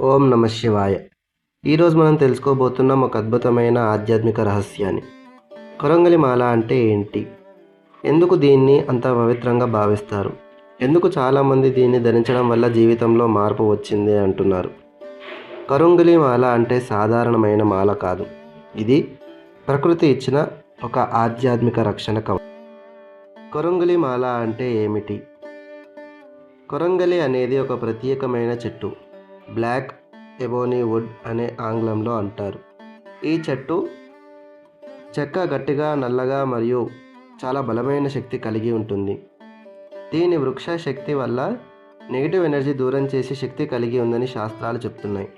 ఓం నమ శివాయ. ఈరోజు మనం తెలుసుకోబోతున్నాం ఒక అద్భుతమైన ఆధ్యాత్మిక రహస్యాన్ని. కొరంగలి మాల అంటే ఏంటి? ఎందుకు దీన్ని అంత పవిత్రంగా భావిస్తారు? ఎందుకు చాలామంది దీన్ని ధరించడం వల్ల జీవితంలో మార్పు వచ్చింది అంటున్నారు? కరుంగలి మాల అంటే సాధారణమైన మాల కాదు. ఇది ప్రకృతి ఇచ్చిన ఒక ఆధ్యాత్మిక రక్షణ కవచం కొరంగలి మాల అంటే ఏమిటి? కొరంగలి అనేది ఒక ప్రత్యేకమైన చెట్టు. బ్లాక్ ఎబోనీ వుడ్ అనే ఆంగ్లంలో అంటారు. ఈ చెట్టు చెక్క గట్టిగా నల్లగా మరియు చాలా బలమైన శక్తి కలిగి ఉంటుంది. దీని వృక్ష శక్తి వల్ల నెగిటివ్ ఎనర్జీ దూరం చేసి శక్తి కలిగి ఉందని శాస్త్రాలు చెప్తున్నాయి.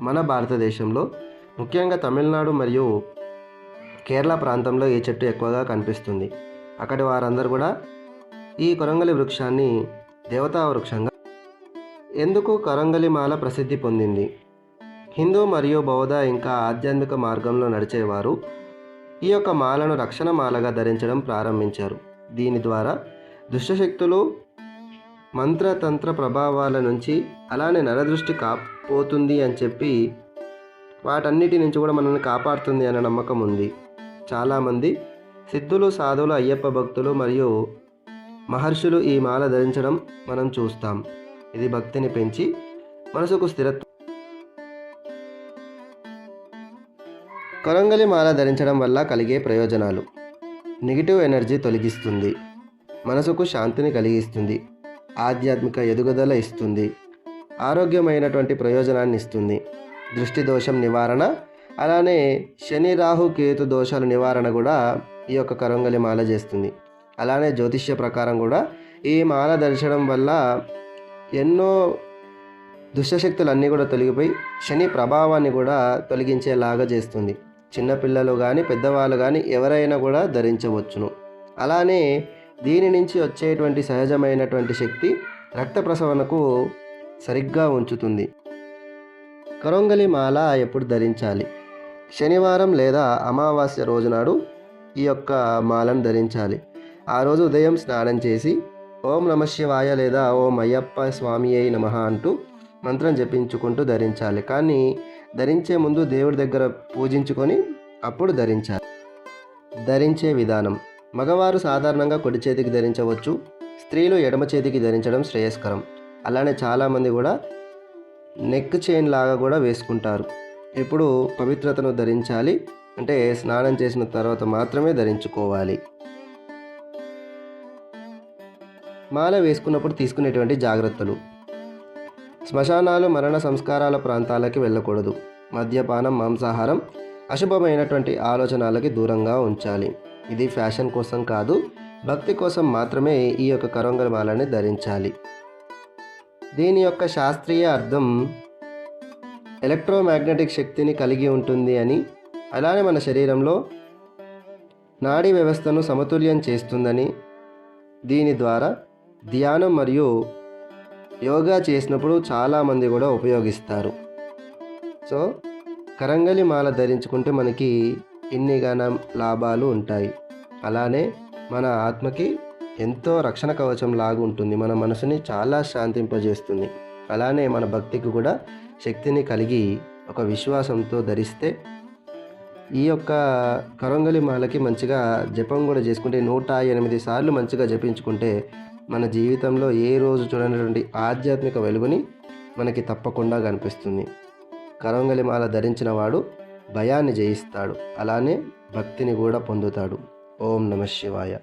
మన భారతదేశంలో ముఖ్యంగా తమిళనాడు మరియు కేరళ ప్రాంతంలో ఈ చెట్టు ఎక్కువగా కనిపిస్తుంది. అక్కడి వారందరూ కూడా ఈ కొరంగలి వృక్షాన్ని దేవతా వృక్షంగా ఎందుకు కరంగలిమాల ప్రసిద్ధి పొందింది? హిందూ మరియు బౌద్ధ ఇంకా ఆధ్యాత్మిక మార్గంలో నడిచేవారు ఈ యొక్క మాలను రక్షణ మాలగా ధరించడం ప్రారంభించారు. దీని ద్వారా దుష్టశక్తులు మంత్రతంత్ర ప్రభావాల నుంచి అలానే నరదృష్టి కాపోతుంది అని చెప్పి వాటన్నిటి నుంచి కూడా మనల్ని కాపాడుతుంది అనే నమ్మకం ఉంది. చాలామంది సిద్ధులు సాధువులు అయ్యప్ప భక్తులు మరియు మహర్షులు ఈ మాల ధరించడం మనం చూస్తాం. ఇది భక్తిని పెంచి మనసుకు స్థిరత్వం. కొరంగలి మాల ధరించడం వల్ల కలిగే ప్రయోజనాలు. నెగిటివ్ ఎనర్జీ తొలగిస్తుంది. మనసుకు శాంతిని కలిగిస్తుంది. ఆధ్యాత్మిక ఎదుగుదల ఇస్తుంది. ఆరోగ్యమైనటువంటి ప్రయోజనాన్ని ఇస్తుంది. దృష్టి దోషం నివారణ అలానే శని రాహు కేతు దోషాల నివారణ కూడా ఈ యొక్క కరంగలి మాల చేస్తుంది. అలానే జ్యోతిష్య ప్రకారం కూడా ఈ మాల ధరించడం వల్ల ఎన్నో దుష్టశక్తులన్నీ కూడా తొలగిపోయి శని ప్రభావాన్ని కూడా తొలగించేలాగా చేస్తుంది. చిన్నపిల్లలు కానీ పెద్దవాళ్ళు కానీ ఎవరైనా కూడా ధరించవచ్చును. అలానే దీని నుంచి వచ్చేటువంటి సహజమైనటువంటి శక్తి రక్త ప్రసవనకు సరిగ్గా ఉంచుతుంది. కరొంగలి మాల ఎప్పుడు ధరించాలి? శనివారం లేదా అమావాస్య రోజునాడు ఈ యొక్క మాలను ధరించాలి. ఆ రోజు ఉదయం స్నానం చేసి ఓం నమ శివాయ లేదా ఓం అయ్యప్ప స్వామి అయి నమ అంటూ మంత్రం జపించుకుంటూ ధరించాలి. కానీ ధరించే ముందు దేవుడి దగ్గర పూజించుకొని అప్పుడు ధరించాలి. ధరించే విధానం. మగవారు సాధారణంగా కుడి చేతికి ధరించవచ్చు. స్త్రీలు ఎడమ చేతికి ధరించడం శ్రేయస్కరం. అలానే చాలామంది కూడా నెక్ చైన్ లాగా కూడా వేసుకుంటారు. ఇప్పుడు పవిత్రతను ధరించాలి. అంటే స్నానం చేసిన తర్వాత మాత్రమే ధరించుకోవాలి. మాల వేసుకున్నప్పుడు తీసుకునేటువంటి జాగ్రత్తలు. శ్మశానాలు మరణ సంస్కారాల ప్రాంతాలకి వెళ్ళకూడదు. మద్యపానం మాంసాహారం అశుభమైనటువంటి ఆలోచనలకి దూరంగా ఉంచాలి. ఇది ఫ్యాషన్ కోసం కాదు భక్తి కోసం మాత్రమే ఈ యొక్క కరంగల మాలని ధరించాలి. దీని యొక్క శాస్త్రీయ అర్థం ఎలక్ట్రోమాగ్నెటిక్ శక్తిని కలిగి ఉంటుంది అని. అలానే మన శరీరంలో నాడీ వ్యవస్థను సమతుల్యం చేస్తుందని దీని ద్వారా ధ్యానం మరియు యోగా చేసినప్పుడు చాలామంది కూడా ఉపయోగిస్తారు. సో కరంగలి మాల ధరించుకుంటే మనకి ఇన్ని లాభాలు ఉంటాయి. అలానే మన ఆత్మకి ఎంతో రక్షణ కవచం లాగా ఉంటుంది. మన మనసుని చాలా శాంతింపజేస్తుంది. అలానే మన భక్తికి కూడా శక్తిని కలిగి ఒక విశ్వాసంతో ధరిస్తే ఈ యొక్క కరంగలి మాలకి మంచిగా జపం కూడా చేసుకుంటే నూట ఎనిమిది సార్లు మంచిగా జపించుకుంటే మన జీవితంలో ఏ రోజు చూడనటువంటి ఆధ్యాత్మిక వెలుగుని మనకి తప్పకుండా కనిపిస్తుంది. కరంగలి మాల ధరించిన వాడు భయాన్ని జయిస్తాడు. అలానే భక్తిని కూడా పొందుతాడు. ఓం నమ శివాయ.